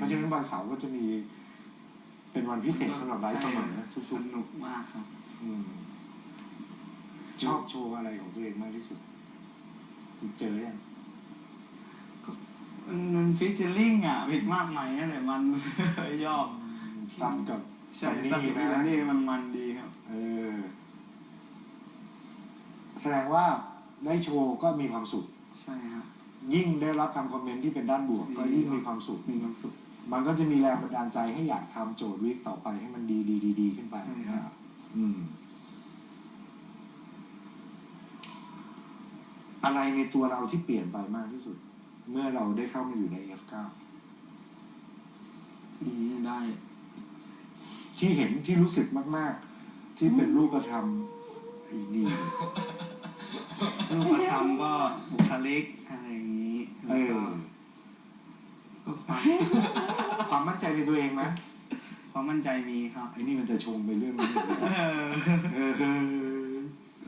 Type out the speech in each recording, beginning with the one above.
เพราะฉะนั้นวันเสาร์ก็จะมี เป็นวันพิเศษสำหรับไลฟ์เสมอใช่ทุสกนุกมากครับๆอืมชอบโชว์อะไรของตัวเองมากที่สุดเจอยังมันมันฟิชเชอร์ลิงอะอีกมากมายนั่นแหละมันชอบซ้ำกับใช่ซันนี่สักฟิชเชอนะร์ลิงมันมันดีครับ เออ แสดงว่าได้โชว์ก็มีความสุข ใช่ครับยิ่งได้รับคำคอมเมนต์ที่เป็นด้านบวก ก็ยิ่งมีความสุขมีความสุข มันก็จะมีแรงบันดาลใจให้อยากทำโจทย์วิกต่อไปให้มันดีดีดีดีขึ้นไปใช่นะครับครับอืม อะไรในตัวเราที่เปลี่ยนไปมากที่สุด เมื่อเราได้เข้ามาอยู่ใน F9 อืมได้ ที่เห็นที่รู้สึกมาก ๆ ที่เป็นรูปธรรมอีกดี รูปธรรมก็บุคลิกอะไรอย่างนี้เอแล้วอก็ก็ความความมั่น ใจในตัวเองไหมความมั่นใจมีครับไอ้นี่มันจะชงไปเรื่องนี้อีกแล้วเออเออเออ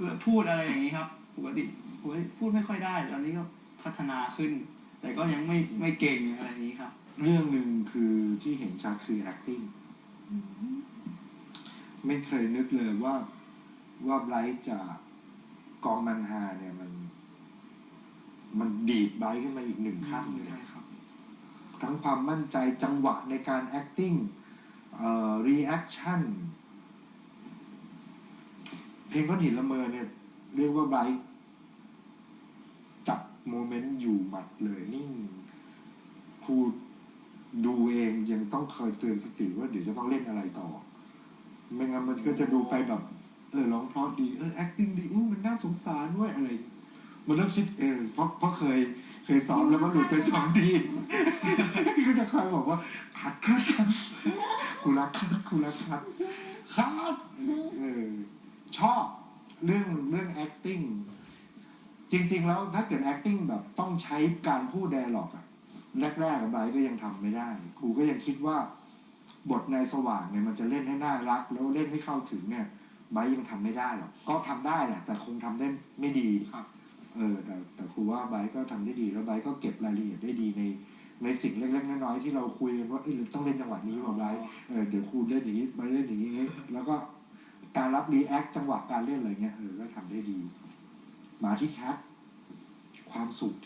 แล้วพูดอะไรอย่างนี้ครับ ปกติปกติพูดไม่ค่อยได้ ตอนนี้ก็พัฒนาขึ้น แต่ก็ยังไม่ไม่เก่งอะไรอย่างนี้ครับ เรื่องหนึ่งคือที่เห็นชัดคือ acting ไม่เคยนึกเลยว่าว่าไบรท์จากกองมันฮาเนี่ยมัน มันดีดไบรท์ขึ้นมาอีกหนึ่งขั้นเลยใช่ครับ ทั้งความมั่นใจจังหวะในการ acting เอ่อ reaction เพลงก้อนหินละเมอเนี่ย เรียกว่าไบรท์จับโมเมนต์อยู่หมัดเลยนิ่งครูดูเองยังต้องคอยเตือนสติว่าเดี๋ยวจะต้องเล่นอะไรต่อ ไม่งั้นมันก็จะดูไปแบบ เออร้องเพราะดี เออ acting ดีอู้มันน่าสงสารด้วยอะไร มันต้องคิดเออเพราะเพราะเคย เคยซ้อมแล้วก็หลุดไปซ้อมดีก็จะคอยบอกว่าคัดคัดฉันกูรักคัดกูรักคัดคัดเออชอบเรื่องเรื่อง acting จริง ๆ แล้วถ้าเกิด acting แบบต้องใช้การพูด d ด a l ล็อกอะแรกๆกับไบรท์ก็ยังทำไม่ได้ ครูก็ยังคิดว่า บทในสว่างเนี่ยมันจะเล่นให้น่ารัก แล้วเล่นให้เข้าถึงเนี่ยไบรท์ยังทำไม่ได้หรอกก็ทำได้แหละแต่คงทำได้ไม่ดีครับ เออแต่แต่ครูว่าไบร์ก็ทำได้ดีแล้วไบร์ก็เก็บรายละเอียดได้ดีในในสิ่งเล็กๆน้อยๆที่เราคุยกันว่าเออต้องเล่นจังหวะนี้ว่าไบร์เออเดี๋ยวครูเล่นอย่างนี้ไบเล่นอย่างนี้ แล้วก็การรับรีแอคจังหวะการเล่นอะไรเงี้ยเออก็ทำได้ดี มาที่แคทความสุขที่